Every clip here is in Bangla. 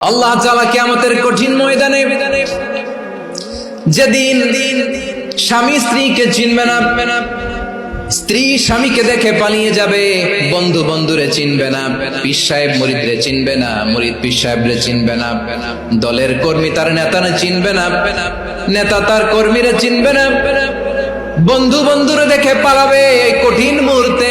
আল্লাহ তাআলা কিয়ামতের কঠিন ময়দানে যেদিন স্বামী স্ত্রীকে চিনবে না, স্ত্রী স্বামীকে দেখে পালিয়ে যাবে, বন্ধু বন্ধুরে চিনবে না, পীর সাহেব মরিদরে চিনবে না, মরিদ পীর সাহেবরে চিনবে না, দলের কর্মী তার নেতারে চিনবে না, নেতা তার কর্মীরে চিনবে না, বন্ধু বন্ধুরে দেখে পালাবে এই কঠিন মুহূর্তে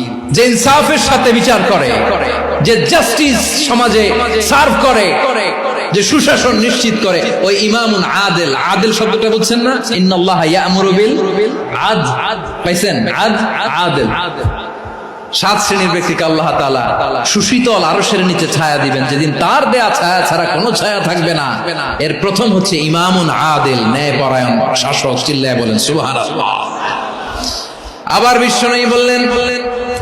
যে ইনসাফের সাথে বিচার করে, যে জাস্টিস সমাজে সার্ভ করে, যে সুশাসন নিশ্চিত করে, ওই ইমামুন আদেল। আদেল শব্দটা বলছেন না? পাইছেন? আদ? আদেল। সাত শ্রেণির ব্যক্তিকে আল্লাহ তাআলা সুশীতল আরশের নিচে ছায়া দিবেন। যেদিন তার দেয়া ছায়া ছাড়া কোনো ছায়া থাকবে না। এর প্রথম হচ্ছে ইমামুন আদেল ন্যায় পরায়ণ শাসক। চিল্লায় বলেন, সুবহানাল্লাহ। আবার বললেন বললেন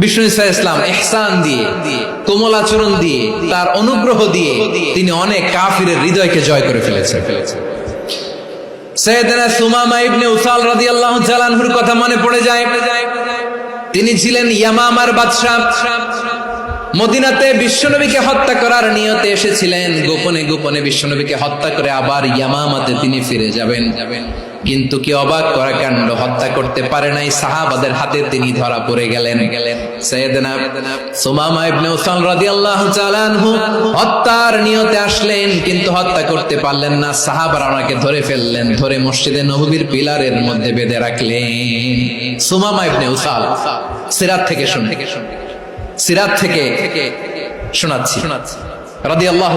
বিষ্ণু ইসা ইসলাম এহসান দিয়ে, কোমল আচরণ দিয়ে, তার অনুগ্রহ দিয়ে তিনি অনেক কাফিরের হৃদয়কে জয় করে ফেলেছে সৈয়দনা সুমামা ইবনে উসাল রাদিয়াল্লাহু তাআলা আনহুর কথা মনে পড়ে যায়। তিনি ছিলেন ইয়ামামার বাদশা মদিনাতে বিশ্বনবীকে হত্যা করার নিয়তে এসেছিলেন। গোপনে গোপনে বিশ্বনবীকে হত্যা করে আবার ইয়ামামাতে তিনি ফিরে যাবেন যাবেন। কিন্তু কি অবাক করা কাণ্ড? হত্যা করতে পারে নাই। সাহাবাদের হাতে তিনি ধরা পড়ে গেলেন। গেলেন সৈয়দনা সুমামা ইবনে উসাল রাদিয়াল্লাহু হত্যার নিয়তে আসলেন, কিন্তু হত্যা করতে পারলেন না। সাহাবারা ওনাকে ধরে ফেললেন, ধরে মসজিদে নববীর পিলারের মধ্যে বেঁধে রাখলেন। সুমামা ইবনে উসাল, সিরাত থেকে শুনে সিরাত থেকে শোনাচ্ছি শোনাচ্ছি। আল্লাহ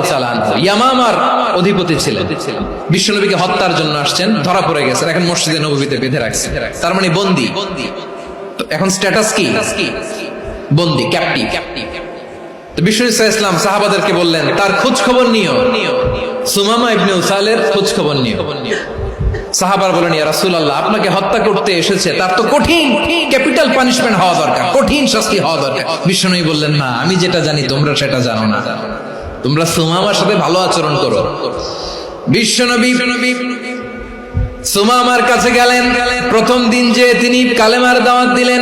অধিপতি হত্যার জন্য আসছেন, ধরা পড়ে গেছেন, এখন নবীতে বেঁধে রাখছে তার মানে বিষ্ণু সাহাবাদেরকে বললেন, তার খোঁজ খবর নিও। সুমামা ইবনে উসালের খোঁজ খবর নিও। সাহাবার বলেন ইয়া রাসূলুল্লাহ, আপনাকে হত্যা করতে এসেছে, তার তো কঠিন, ক্যাপিটাল পানিশমেন্ট হওয়া দরকার, কঠিন শাস্তি হওয়া দরকার। বিষ্ণুই বললেন, না, আমি যেটা জানি, তোমরা সেটা জানো না। তোমরা সোমামার সাথে ভালো আচরণ করো। বিশ্বনবী সোমামার কাছে গেলেন। প্রথম দিন যে তিনি কালেমার দাওয়াত দিলেন।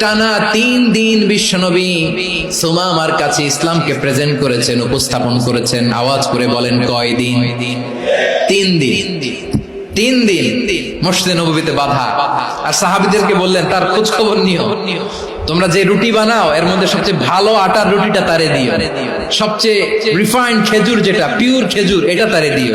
টানা তিন দিন বিশ্বনবী সোমামার কাছে ইসলামকে প্রেজেন্ট করেছেন, উপস্থাপন করেছেন, আওয়াজ করে বলেন, কয় দিন? তিন দিন। তিন দিন আর সাহাবিদেরকে বললেন, তার তোমরা যে রুটি বানাও, এর মধ্যে সবচেয়ে ভালো আটার রুটিটা তারে সবচেয়ে রিফাইন্ড খেজুর যেটা পিওর খেজুর, এটা তারে দিও।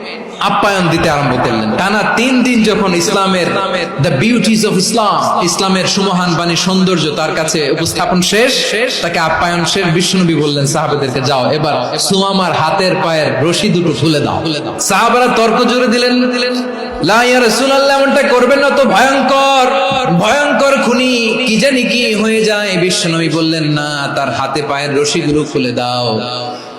আপ্যায়ন দিতে আরম্ভ করলেন। টানা তিন দিন যখন ইসলামের দ্য বিউটিজ অফ ইসলাম ইসলামের সুমহান বাণী সৌন্দর্য তার কাছে উপস্থাপন শেষ, তাকে আপ্যায়ন শেষ, বিষ্ণুনবী বললেন, সাহাবেদেরকে যাও, এবার সুমামার হাতের পায়ের রশি দুটো ফুলে দাও। সাহাবারা তর্ক জুড়ে দিলেন দিলেন ইয়া করবেন না তো ভয়ঙ্কর ভয়ঙ্কর খুনি, কি কি হয়ে যায়? বললেন, না, তার হাতে পায়ের রশিগুলো খুলে দাও।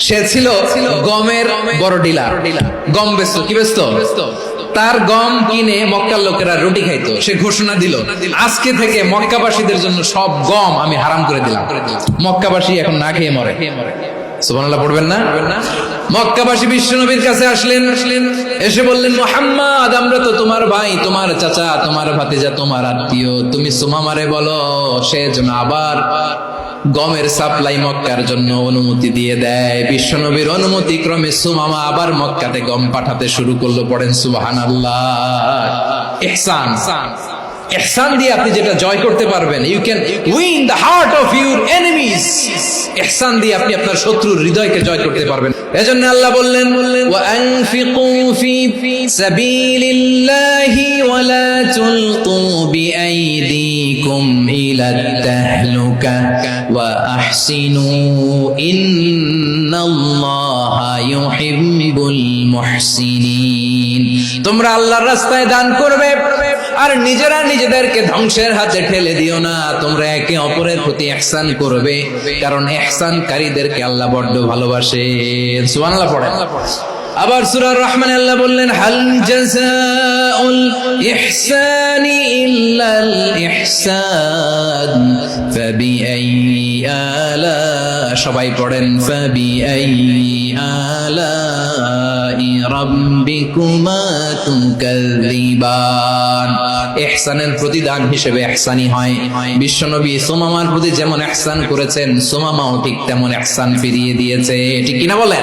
সে ছিল গমের বড় ডিলার। গম বেচতো। কি বেচতো? তার গম কিনে মক্কার লোকেরা রুটি খাইতো। সে ঘোষণা দিল, আজকে থেকে মক্কাবাসীদের জন্য সব গম আমি হারাম করে দিলাম। মক্কাবাসী এখন না খেয়ে মরে। আবার গমের সাপ্লাই মক্কার জন্য অনুমতি দিয়ে দেয়। বিশ্বনবীর অনুমতি ক্রমে সুমামা আবার মক্কাতে গম পাঠাতে শুরু করল, পড়েন সুবাহান আল্লাহ ইহসান। ইহসান দিয়ে আপনি যেটা জয় করতে পারবেন you can win the heart of your enemies Ihsan দিয়ে আপনি আপনার শত্রুর হৃদয়কে জয় করতে পারবেন। এজন্য আল্লাহ বললেন, ওয়া আনফিকু ফি সাবিলিল্লাহি ওয়া লা তুলকু বিআইদিকুম ইলা তাহলুকা ওয়া আহসিনু ইন্নাল্লাহা ইউহিব্বুল মুহসিনিন. তোমরা আল্লাহর রাস্তায় দান করবে। আর নিজেরা নিজেদেরকে ধ্বংসের হাতে ঠেলে দিও না। তোমরা একে অপরের প্রতি একসান করবে, কারণ একসানকারীদেরকে আল্লাহ বড্ড ভালোবাসে। সুবহানাল্লাহ পড়ে আবার সুরার রহমান আল্লাহ বললেন, হাল জাযাউল ইহসানি ইল্লাল ইহসান ফাবিআইয়ি আলা সবাই পড়েন রাব্বিকুমা তুকাযিবান ইহসানের প্রতিদান হিসেবে হয়। বিশ্বনবী সোমামার প্রতি যেমন করেছেন, সোমামাও ঠিক তেমন ইহসান ফিরিয়ে দিয়েছে। ঠিক কিনা বলেন?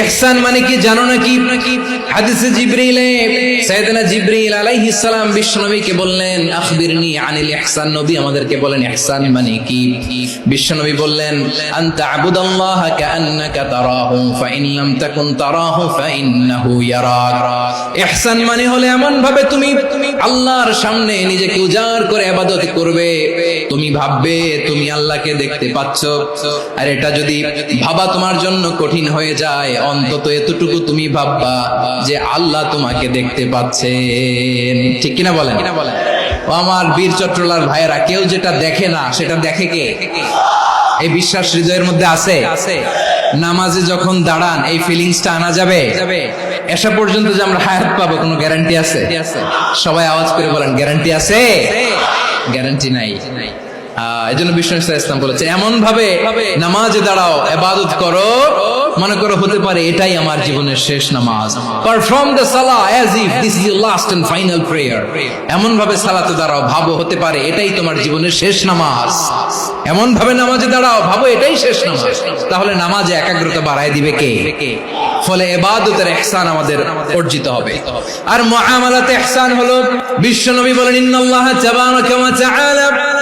ইহসান মানে কি জানো নাকি? হাদিসে জিবরিলে সাইয়েদনা জিবরিল আলাইহিস সালাম বিশ্বনবীকে বললেন, আখবিরনি আনিল ইহসান। নবী আমাদেরকে বলেন, ইহসান মানে কি? বিশ্বনবী বললেন, আনতা আবুদাল্লাহ কাআন্নাকা তারাহু ফাইন লাম তাকুন তারাহু ফাইন্নাহু ইয়ারাক। ইহসান মানে হলে এমন ভাবে তুমি আল্লাহর সামনে নিজেকে উজাড় করে ইবাদত করবে। তুমি ভাববে তুমি আল্লাহকে দেখতে পাচ্ছ। আর এটা যদি ভাবা তোমার জন্য কঠিন হয়ে যায় অন্তত এতটুকু তুমি ভাববা যে আল্লাহ তোমাকে দেখতে পাচ্ছেন। ঠিক কিনা বলেন? ও আমার বীর চট্টলার ভাইয়েরা কেউ যেটা দেখে না সেটা দেখে কে? এই বিশ্বাস হৃদয়ের মধ্যে আছে? নামাজে যখন দাঁড়ান এই ফিলিংসটা আনা যাবে? এসা পর্যন্ত যে আমরা হায়াত পাবো কোনো গ্যারান্টি আছে? সবাই আওয়াজ করে বলেন গ্যারান্টি আছে? গ্যারান্টি নাই। এই জন্য বিষ্ণু ইসলাম বলেছে এমন ভাবে নামাজে দাঁড়াও এবাদত করো মনে করো হতে পারে এটাই আমার জীবনের শেষ নামাজ। পারফর্ম দ্য সালা as if this is last and final prayer এমন ভাবে সালাতে দাঁড়াও, ভাবো, হতে পারে এটাই তোমার জীবনের শেষ নামাজ। এমন ভাবে নামাজে দাঁড়াও, ভাবো, এটাই শেষ নামাজ। তাহলে নামাজে একাগ্রতা বাড়ায় দিবে কে? ফলে এবাদতের ইহসান আমাদের অর্জিত হবে। আর মুআমালাতে ইহসান হলো, বিশ্বনবী বলেন, ইন্নাল্লাহ তাবারাকা ওয়া তাআলা।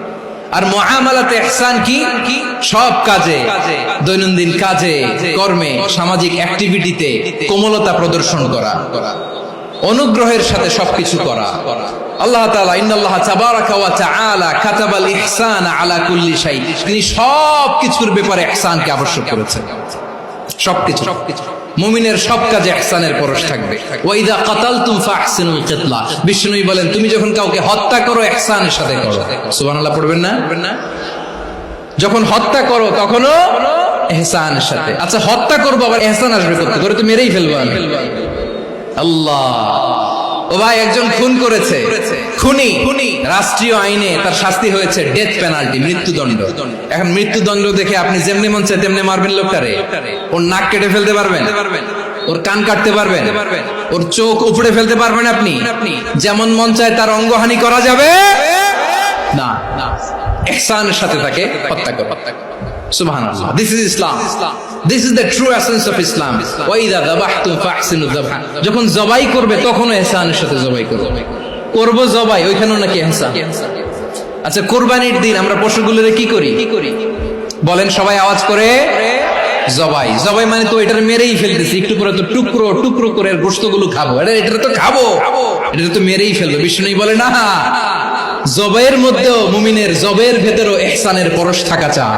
আর মহামালাতে ইহসান কি? সব কাজে, দৈনন্দিন কাজে, কর্মে, সামাজিক অ্যাক্টিভিটিতে কোমলতা প্রদর্শন করা, অনুগ্রহের সাথে সবকিছু করা। আল্লাহ তাআলা ইন্নাল্লাহ তাবারাকা ওয়া তাআলা কাতাবাল ইহসান আলা কুল্লি শাই তিনি সব কিছুর ব্যাপারে ইহসানকে আবশ্যক করেছেন। সবকিছু সবকিছু। মুমিনের সব কাজে আহসানের পরশ থাকবে। ওয়াইদা কাতালতুম ফাহসিনুল কিতলা। বিষ্ণুই বলেন, তুমি যখন কাউকে হত্যা করো আহসানের সাথে করো। সুবহানাল্লাহ পড়বেন না? যখন হত্যা করো, তখনও এহসানের সাথে। আচ্ছা হত্যা করব, আবার এহসান আসবে করতে করে তো মেরেই ফেলব আমি। আল্লাহ। ও ভাই, একজন খুন করেছে। খুনি। রাষ্ট্রীয় আইনে তার শাস্তি হয়েছে ডেথ পেনাল্টি মৃত্যুদণ্ড। এখন মৃত্যুদণ্ড দেখে আপনি যেমনি মন চায় তেমনি মারবেন লোকটারে। ওর নাক কেটে ফেলতে পারবেন। ওর কান কাটতে পারবেন। ওর চোখ উপড়ে ফেলতে পারবেন আপনি। যেমন মন চায় তার অঙ্গহানি করা যাবে। না। না ইহসানের সাথে তাকে হত্যা করো। সুবহানাল্লাহ। This is Islam this is the true essence of Islam ওয়াইদা যাবাহতুম ফাহসিনু যাবহা যখন জবাই করবে তখনও ইহসানের সাথে জবাই করো করব জবাই ওইখানেও নাকি ইহসান আচ্ছা কোরবানির দিন আমরা পশুগুলোরে কি করি? বলেন সবাই আওয়াজ করে জবাই। জবাই মানে তো এটার মেরেই ফেলতেছি একটু পরে তো টুকরো টুকরো করে গোস্তগুলো খাব। এটা এটা তো খাব। এটা তো মেরেই ফেলব বিষ্ণু বলে না জবের মধ্যেও মুমিনের জবের ভেতরেও এহসানের পরশ থাকা চায়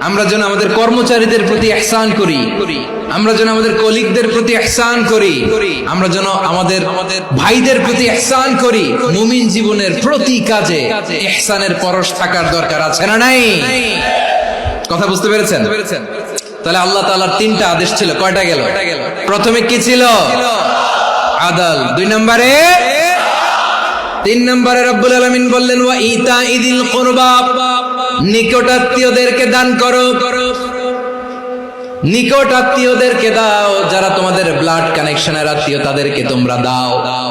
আমরা যেন আমাদের কর্মচারীদের প্রতি এহসান করি। আমরা যেন আমাদের কলিগদের প্রতি এহসান করি। আমরা যেন আমাদের ভাইদের প্রতি এহসান করি। মুমিন জীবনের প্রতি কাজে এহসানের পরশ থাকার দরকার আছে না নাই? কথা বুঝতে পেরেছেন? তাহলে আল্লাহ তাআলার তিনটা আদেশ ছিল। কয়টা গেল? প্রথমে কি ছিল? আদাল। দুই নম্বরে? তিন নম্বরে রব্বুল আলমিন বললেন, ওয়া ইতা ইদিল নিকট নিকটাত্মীয়দেরকে দান করো। করো নিকট আত্মীয়দেরকে দাও, যারা তোমাদের ব্লাড কানেকশনের আত্মীয়, তাদেরকে তোমরা দাও দাও।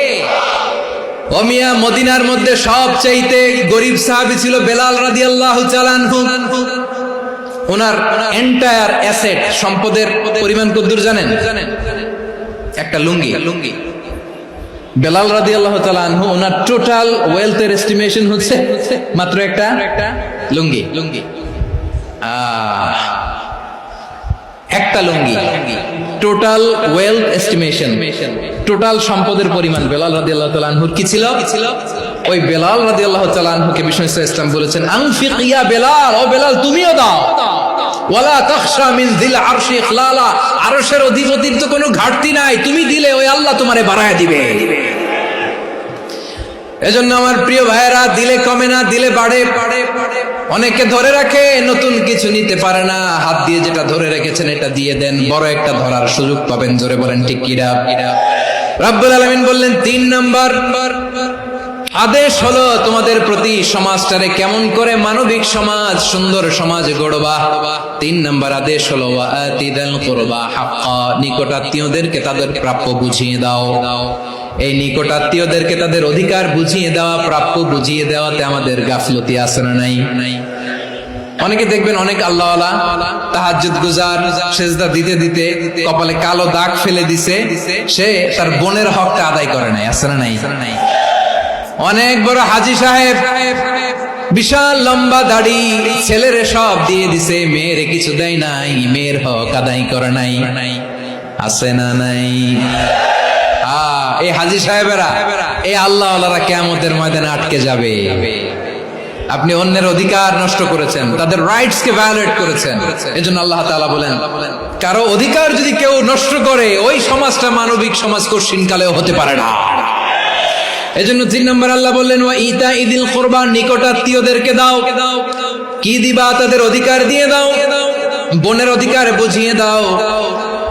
অমিয়া মদিনার মধ্যে সব চাইতে গরিব সাহাবি ছিল বেলাল রাদি আল্লাহ ওনার এন্টায়ার অ্যাসেট সম্পদের পরিমাণ কদ্দুর জানেন? একটা লুঙ্গি। লুঙ্গি বেলাল রাদি আল্লাহ তালানহু ওনার টোটাল ওয়েলথের এস্টিমেশন হচ্ছে মাত্র একটা একটা লুঙ্গি। লুঙ্গি। একটা লুঙ্গি। টোটাল ওয়েলথ এস্টিমেশন টোটাল সম্পদের পরিমাণ, বেলাল রাদি আল্লাহ তালানহুর কি ছিল? ওই বেলাল রাদি আল্লাহ তালানহুকে বিষ্ণু ইসলাম বলেছেন আংফিক ইয়া বেলাল, ও বেলাল, তুমিও দাও। ওয়ালা তাখশা মিন দিল আরশি ইখলালা। আরশের অধিপতির তো কোনো ঘাটতি নাই। তুমি দিলে ওই আল্লাহ তোমারে বাড়ায় দিবে। এজন্য আমার প্রিয় ভাইয়েরা, দিলে কমে না, দিলে বাড়ে। অনেকে ধরে রাখে, নতুন কিছু নিতে পারে না। হাত দিয়ে যেটা ধরে রেখেছেন, এটা দিয়ে দেন। বড় একটা ধরার সুযোগ পাবেন, জোরে বলেন, ঠিক কিরা রাব্বুল আলামিন বললেন, তিন নাম্বার, আদেশ হলো তোমাদের প্রতি সমাজটারে কেমন করে মানবিক সমাজ, সুন্দর সমাজ গড়বা। তিন নম্বর আদেশ হলো নিকটাত্মীয়দেরকে তাদের প্রাপ্য বুঝিয়ে দাও। এই নিকটাত্মীয়দেরকে তাদের অধিকার বুঝিয়ে দেওয়া, প্রাপ্য বুঝিয়ে দেওয়াতে আমাদের গাফলতি আছে না নাই? অনেকে দেখবেন অনেক আল্লাহ তাহাজুদ সেজদা দিতে দিতে কপালে কালো দাগ ফেলে দিছে, সে তার বোনের হকটা আদায় করে নাই, আছে না নাই? অনেক বড় হাজি সাহেব বিশাল লম্বা দাড়ি ছেলের সব দিয়ে দিছে, মেয়ের কিছু দেয় নাই, মেয়ের হক আদায় করে নাই, আছে না নাই? এই হাজি সাহেবেরা, এই আল্লাহ আল্লাহরা কেমতের ময়দানে আটকে যাবে। আপনি অন্যের অধিকার নষ্ট করেছেন, তাদের রাইটস কে ভায়োলেট করেছেন। এজন্য আল্লাহ তাআলা বলেন, কারও অধিকার যদি কেউ নষ্ট করে, ওই সমাজটা মানবিক সমাজ কঠিন কালেও হতে পারে না। এজন্য তিন নম্বর আল্লাহ বললেন ইতা ইদিল কোরবান নিকটাত্মীয়দেরকে দাও। কি দিবা তাদের অধিকার দিয়ে দাও। বোনের অধিকার বুঝিয়ে দাও।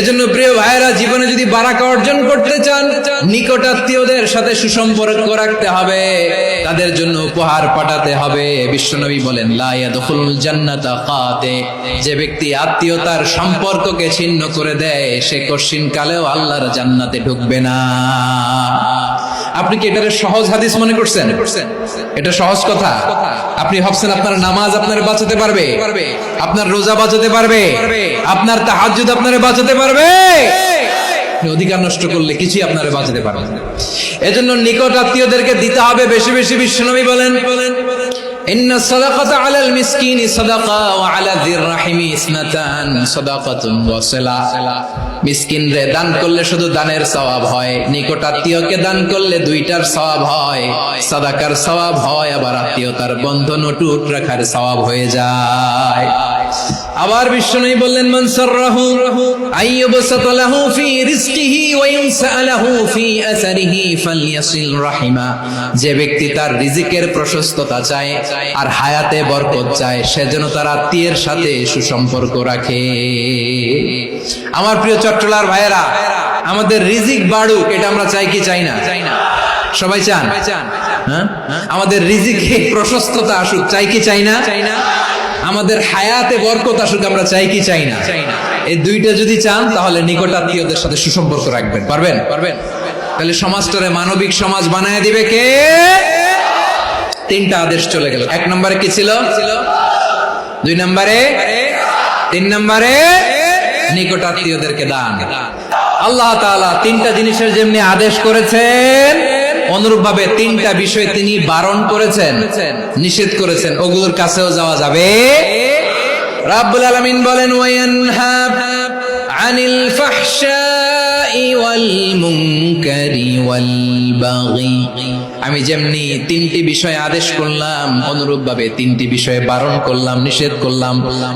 এজন্য প্রিয় ভাইয়েরা, জীবনে যদি বারাকা অর্জন করতে চান, নিকটাত্মীয়দের সাথে সুসম্পর্ক রাখতে হবে। তাদের জন্য উপহার পাঠাতে হবে। বিশ্বনবী বলেন জান্নাতা যে ব্যক্তি আত্মীয়তার সম্পর্ককে ছিন্ন করে দেয়, সে কশিন কালেও আল্লাহর জান্নাতে ঢুকবে না। আপনি কি এটারে সহজ হাদিস মনে করছেন? এটা সহজ কথা। আপনি ভাবছেন আপনার নামাজ আপনার বাঁচাতে পারবে? আপনার রোজা বাঁচাতে পারবে? আপনার তাহাজ্জুদ আপনার বাঁচাতে পারবে? অধিকার নষ্ট করলে কিছুই আপনারা বাঁচাতে পারবে এজন্য নিকট আত্মীয়দেরকে দিতে হবে বেশি বেশি বিশ্বনবী বলেন বলেন إن الصدقة على المسكين صدقة وعلى ذي الرحم اثنتان صدقة وصلة মিসকিন রে দান করলে শুধু দানের সওয়াব হয় নিকট আত্মীয়কে দান করলে দুইটার সওয়াব হয় সাদাকার সওয়াব হয় আবার আত্মীয়তার বন্ধন অটুট রাখার সওয়াব হয়ে যায় আবার বিষ্ণু বললেন, মান সাররাহু আইয়ুবসাত লাহু ফি রিজকিহি ওয়া ইউনসালাহু ফি আসারিহি ফালইয়াসিল রাহিমা। যে ব্যক্তি তার রিজিকের প্রশস্ততা চায় আর হায়াতে বরকত চায়, সে যেন তার আত্মীয়ের সাথে সুসম্পর্ক রাখে। আমার প্রিয় চট্টলার ভাইয়েরা, আমাদের রিজিক বাড়ুক, এটা আমরা চাই কি চাই না? সবাই চান? হ্যাঁ? আমাদের রিজিকে প্রশস্ততা আসুক, চাই কি চাই না চাই না? আমাদের হায়াতে বরকত আসুক আমরা চাই কি চাই না? এই দুইটা যদি চান তাহলে নিকট আত্মীয়দের সাথে সুসম্পর্ক রাখবেন। পারবেন? পারবেন। তাহলে সমাজটারে মানবিক সমাজ বানায় দিবে কে? তিনটা আদেশ চলে গেল। এক নম্বরে কি ছিল? দুই নম্বরে? তিন নম্বরে? নিকট আত্মীয়দেরকে দান। আল্লাহ তাআলা তিনটা জিনিসের যেমনি আদেশ করেছেন অনুরূপ ভাবে তিনটা বিষয় তিনি বারণ করেছেন, নিষেধ করেছেন। ওগুলোর কাছেও যাওয়া যাবে। রাব্বুল আলামিন বলেন ওয়ায়ানহা আনিল ফাহশাই ওয়াল মুনকারি ওয়াল বাগি। আমি যেমনি তিনটি বিষয় আদেশ করলাম অনুরূপ ভাবে তিনটি বিষয়ে বারণ করলাম, নিষেধ করলাম।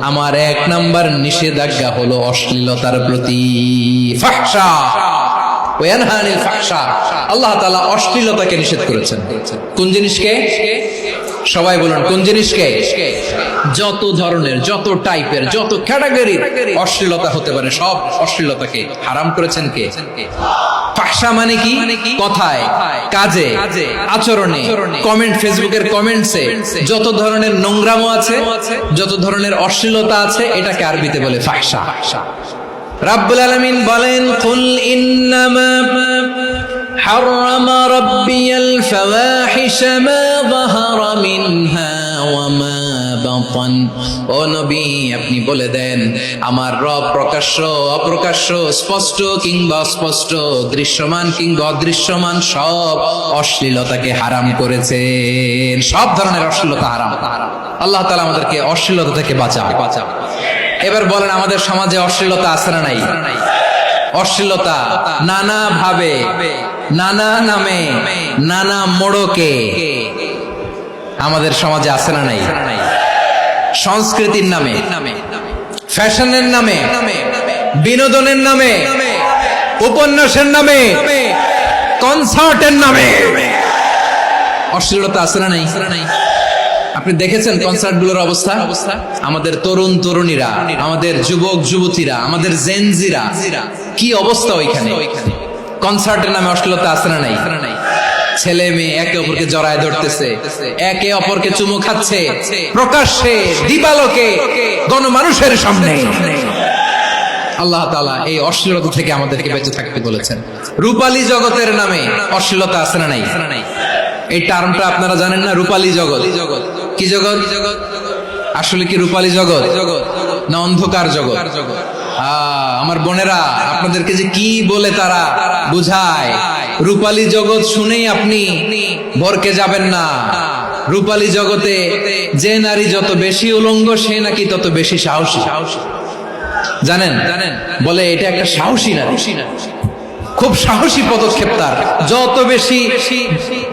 আমার এক নাম্বার নিষেধাজ্ঞা হলো অশ্লীলতার প্রতি ফাহশা। আল্লাহ তাআলা অশ্লীলতাকে নিষেধ করেছেন। কোন জিনিসকে? সবাই বলুন, কোন জিনিসকে? যত ধরনের, যত টাইপের, যত ক্যাটাগরির অশ্লীলতা হতে পারে, সব অশ্লীলতাকে হারাম করেছেন কে? মানে কি? কথায়, কাজে, আচরণে কমেন্ট ফেসবুকের কমেন্টসে যত ধরনের নোংরামো আছে, যত ধরনের অশ্লীলতা আছে, এটাকে আরবিতে বলে ফাহশা। রাব্বুল আলামিন বলেন, কুল ইন্নামা হারাম রাব্বিয়াল ফাওয়াহিশ মা যাহারা মিনহা ওয়া মা বাতন। ও নবী, আপনি বলে দেন, আমার রব প্রকাশ্য, অপ্রকাশ্য, স্পষ্ট কিংবা অস্পষ্ট, দৃশ্যমান কিংবা অদৃশ্যমান সব অশ্লীলতাকে হারাম করেছেন। সব ধরনের অশ্লীলতা হারাম। আল্লাহ তাআলা আমাদেরকে অশ্লীলতা থেকে বাঁচাবে বাঁচাবে। এবার বলেন, আমাদের সমাজে অশ্লীলতা আছে না নাই? অশ্লীলতা নানা ভাবে, নানা নামে, নানা মোড়কে আমাদের সমাজে আছে না নাই? সংস্কৃতির নামে, ফ্যাশনের নামে, বিনোদনের নামে, উপন্যাসের নামে, কনসার্টের নামে। অশ্লীলতা আছে না নাই? আপনি দেখেছেন কনসার্টগুলোর অবস্থা? অবস্থা? আমাদের তরুণ তরুণীরা আমাদের যুবক যুবতীরা আমাদের জেনজিরা কি অবস্থা ওইখানে? কনসার্টের নামে অশ্লীলতা আছে না নাই? ছেলে মেয়ে একে অপরকে জড়ায় ধরতেছে। একে অপরকে চুমু খাচ্ছে। প্রকাশ্যে দিবালোকে গণমানুষের সামনে। আল্লাহ তাআলা এই অশ্লীলতা থেকে আমাদেরকে বেঁচে থাকতে বলেছেন। রূপালী জগতের নামে অশ্লীলতা আছে না নাই? এই টার্মটা আপনারা জানেন না? রূপালী জগৎ। জগৎ। কি জগৎ? আসলে কি রূপালী জগৎ? না অন্ধকার জগৎ? আমার বোনেরা, আপনাদেরকে যে কি বলে তারা বুঝায়। রূপালী জগৎ শুনেই আপনি ভরকে যাবেন না। রূপালী জগতে যে নারী যত বেশি উলঙ্গ, সে নাকি তত বেশি সাহসী। সাহসী জানেন জানেন? বলে এটা একটা সাহসী নারী। খুব সাহসী পদক্ষেপ তার। যত বেশি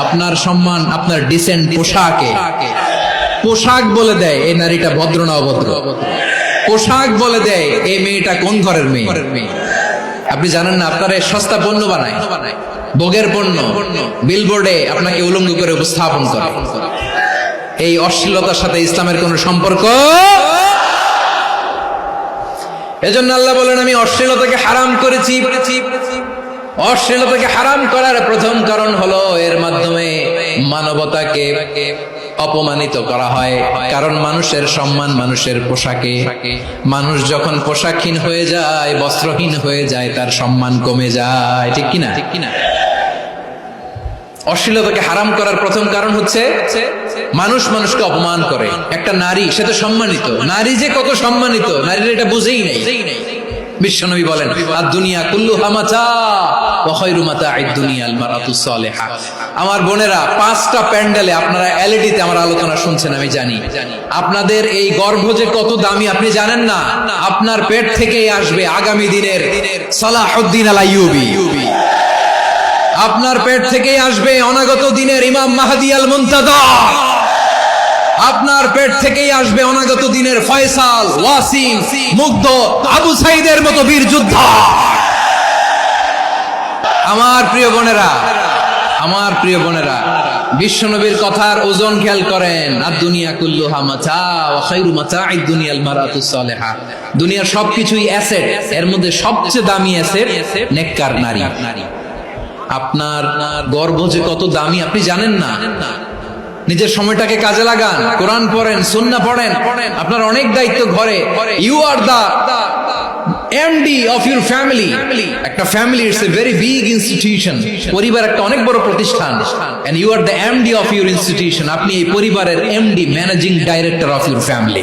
আপনার সম্মান, আপনার ডিসেন্ট পোশাকে। পোশাক বলে দেয়, এই নারীটা ভদ্র না অভদ্র? পোশাক বলে দেয়, এই মেয়েটা কোন ঘরের মেয়ে? আপনি জানেন না, আপনারা সস্তা পণ্য বানায়। ভোগের পণ্য বিলবোর্ডে আপনাকে উলঙ্গ করে উপস্থাপন করে। এই অশ্লীলতার সাথে ইসলামের কোন সম্পর্ক? এজন্য আল্লাহ বলেন, আমি অশ্লীলতাকে হারাম করেছি। অশ্লীলতাকে হারাম করার প্রথম কারণ হলো এর মাধ্যমে মানবতাকে অপমানিত করা হয়। কারণ মানুষের সম্মান মানুষের পোশাকে। মানুষ যখন পোশাকহীন হয়ে যায় বস্ত্রহীন হয়ে যায় তার সম্মান কমে যায়। ঠিক কিনা? ঠিক কিনা? অশ্লীলতাকে হারাম করার প্রথম কারণ হচ্ছে মানুষ মানুষকে অপমান করে। একটা নারী সে তো সম্মানিত। নারী যে কত সম্মানিত নারীর এটা বুঝেই নেই। বিশ্বনবী বলেন আর দুনিয়া কুল্লু হামাচা আমার বোনেরা, পাঁচটা প্যান্ডেলে আপনারা এলইডিতে আমার আলোচনা শুনছেন, আমি জানি। আপনাদের এই গর্ভ যে কত দামি, আপনি জানেন না? আপনার পেট থেকেই আসবে আগামী দিনের সালাহুদ্দিন আলাইয়ুবি আপনার পেট থেকেই আসবে অনাগত দিনের ইমাম মাহাদি আল মুন্তাদা। আপনার পেট থেকেই আসবে অনাগত দিনের ফয়সাল, ওয়াসিম, মুগ্ধ, আবু সাইদের মতো বীর যোদ্ধা। আমার প্রিয় বোনেরা, আমার প্রিয় বোনেরা, বিশ্বনবীর কথার ওজন খেয়াল করেন। আর দুনিয়া কুল্লু হামাচা ও খাইরু মাচা দুনিয়াল মারাতু সালেহা। দুনিয়ার সবকিছুই অ্যাসেট, এর মধ্যে সবচেয়ে দামি অ্যাসেট নেককার নারী। আপনার গর্ব যে কত দামি, আপনি জানেন না? নিজের সময়টাকে কাজে লাগান, কোরআন পড়েন সুন্না পড়েন। আপনার অনেক দায়িত্ব ঘরে। You are the MD of your family একটা family it's a very big institution পরিবার একটা অনেক বড় প্রতিষ্ঠান। And you are the MD of your institution আপনি এই পরিবারের MD managing director of your family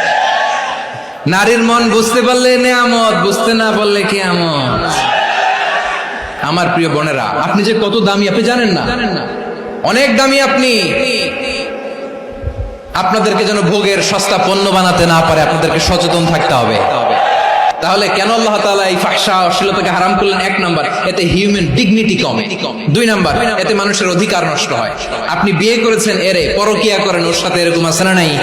নারীর মন বুঝতে পারলে নেয়ামত, বুঝতে না পারলে কেয়ামত। আমার প্রিয় বোনেরা, আপনি যে কত দামি, আপনি জানেন না? অনেক দামি আপনি। আপনাদেরকে যেন ভোগের সস্তা পণ্য বানাতে না পারে, আপনাদেরকে সচেতন থাকতে হবে। তাহলে কেন আল্লাহ তাআলা এই ফাহশা অশ্লীলতাকে হারাম করলেন? এক নাম্বার, এতে হিউম্যান ডিগনিটি কমে। দুই নাম্বার, এতে মানুষের অধিকার নষ্ট হয়। আপনি বিয়ে করেছেন, এরে পরকিয়া করেন, ওর সাথে এরকম আছে না নাই?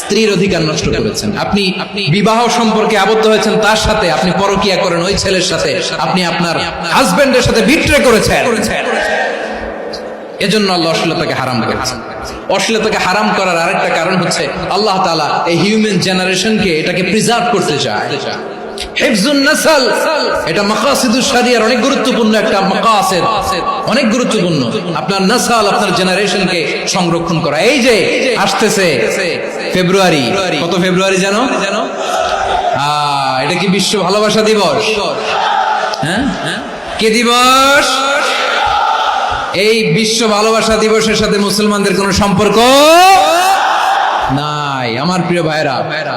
স্ত্রীর অধিকার নষ্ট করেছেন। আপনি আপনি বিবাহ সম্পর্কে আবদ্ধ হয়েছেন তার সাথে আপনি পরকিয়া করেন ওই ছেলের সাথে আপনি আপনার হাজবেন্ডের সাথে বিট্রে করেছেন। এজন্য আল্লাহ অশ্লীলতাকে হারাম করেছেন। অশ্লীলতাকে হারাম করার আরেকটা কারণ হচ্ছে আল্লাহ তালা এই হিউম্যান জেনারেশনকে এটাকে প্রিজার্ভ করতে চায়। এটা সংরক্ষণ করা। এই যে আসতেছে ফেব্রুয়ারি, কত ফেব্রুয়ারি জানো? এটা কি বিশ্ব ভালোবাসা দিবস? হ্যাঁ? কে দিবস? এই বিশ্ব ভালোবাসা দিবসের সাথে মুসলমানদের কোনো সম্পর্ক নাই। আমার প্রিয় ভাইরা ভাইরা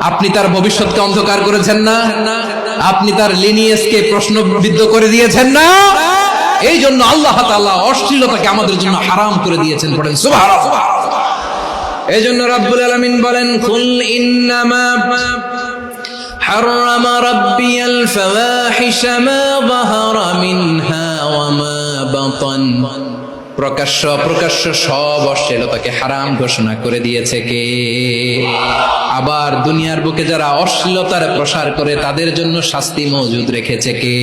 আপনি তার ভবিষ্যৎকে অন্ধকার করেছেন না আপনি তার লিনিয়েসকে প্রশ্নবিদ্ধ করে দিয়েছেন না এই জন্য আল্লাহ তাআলা অশ্লীলতাকে আমাদের জন্য হারাম করে দিয়েছেন পড়েন সুবহানাল্লাহ এই জন্য রাব্বুল আলামিন বলেন কুল ইন্নামা حرم ربي الفواحش ما ظهر منها وما بطن প্রকাশ্য প্রকাশ্য সব অশ্লীলতাকে হারাম ঘোষণা করে দিয়েছে কে? আবার দুনিয়ার বুকে যারা অশ্লীলতার প্রসার করে, তাদের জন্য শাস্তি মজুদ রেখেছে কে?